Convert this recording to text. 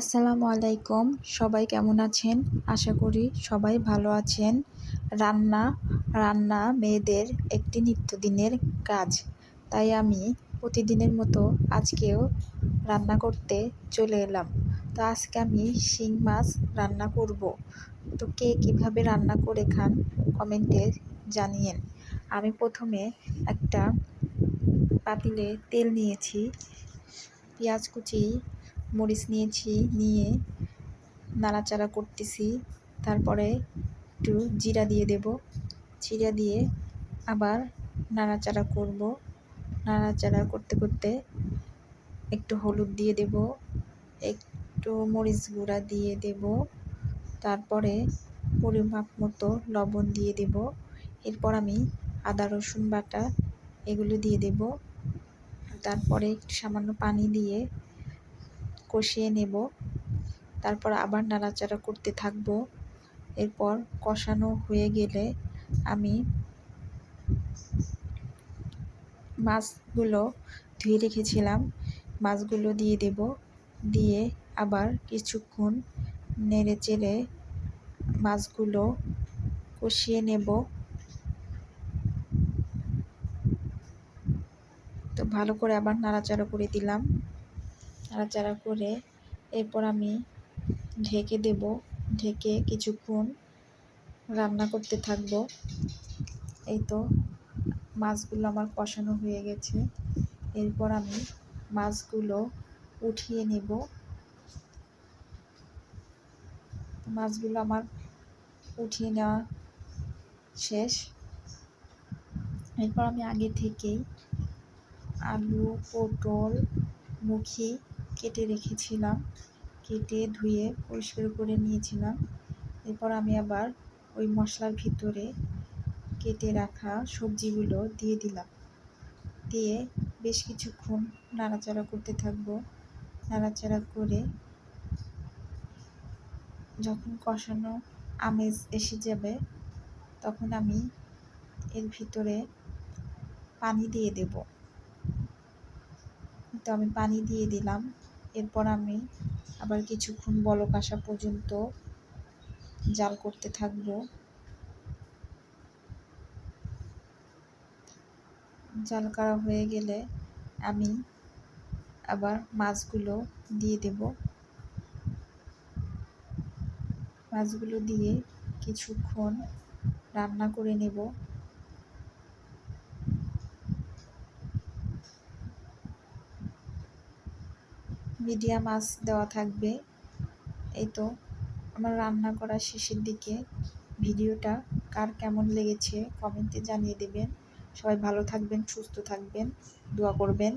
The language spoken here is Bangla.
আসসালামু আলাইকুম। সবাই কেমন আছেন? আশা করি সবাই ভালো আছেন। রান্না রান্না মেয়েদের একটি নিত্যদিনের কাজ। তাই আমি প্রতিদিনের মতো আজকেও রান্না করতে চলে এলাম। তো আজকে আমি শিং মাছ রান্না করব। তো কে কীভাবে রান্না করে খান কমেন্টে জানিয়েন। আমি প্রথমে একটা পাতিলে তেল নিয়েছি, পেঁয়াজ কুচি মরিচ নিয়েছি, নিয়ে নাড়াচাড়া করতেছি। তারপরে একটু জিরা দিয়ে দেব। জিরা দিয়ে আবার নাড়াচাড়া করব। নাড়াচাড়া করতে করতে একটু হলুদ দিয়ে দেব, একটু মরিচ গুঁড়া দিয়ে দেব, তারপরে পরিমাপ মতো লবণ দিয়ে দেব। এরপর আমি আদা, রসুন বাটা এগুলো দিয়ে দেব। তারপরে একটু সামান্য পানি দিয়ে কষিয়ে নেব। তারপর আবার নাড়াচাড়া করতে থাকব। এরপর কষানো হয়ে গেলে আমি মাছগুলো ধুয়ে রেখেছিলাম। মাছগুলো দিয়ে দেব। দিয়ে আবার কিছুক্ষণ নেড়ে চেড়ে মাছগুলো কষিয়ে নেব। তো ভালো করে আবার নাড়াচাড়া করে দিলাম। নাড়াচাড়া করে এরপর আমি ঢেকে দেব, ঢেকে কিছুক্ষণ রান্না করতে থাকব। এই তো মাছগুলো আমার কষানো হয়ে গেছে। এরপর আমি মাছগুলো উঠিয়ে নেব। মাছগুলো আমার উঠিয়ে নেওয়া শেষ। এরপর আমি আগে থেকেই আলু, পটল, মুখি কেটে রেখেছিলাম। কেটে ধুয়ে পরিষ্কার করে নিয়েছিলাম। এরপর আমি আবার ওই মশলার ভিতরে কেটে রাখা সবজিগুলো দিয়ে দিলাম। দিয়ে বেশ কিছুক্ষণ নাড়াচাড়া করতে থাকব। নাড়াচাড়া করে যখন কষানো আমেজ এসে যাবে, তখন আমি এর ভিতরে পানি দিয়ে দেব। তো আমি পানি দিয়ে দিলাম। এরপর আমি আবার কিছুক্ষণ বলক আসা পর্যন্ত জাল করতে থাকব। জাল করা হয়ে গেলে আমি আবার মাছগুলো দিয়ে দেব। মাছগুলো দিয়ে কিছুক্ষণ রান্না করে নেব। মিডিয়াম মাছ দেওয়া থাকবে। এই তো, আমার রান্না করা শেষের দিকে। ভিডিওটা কার কেমন লেগেছে কমেন্টে জানিয়ে দেবেন। সবাই ভালো থাকবেন, সুস্থ থাকবেন, দোয়া করবেন।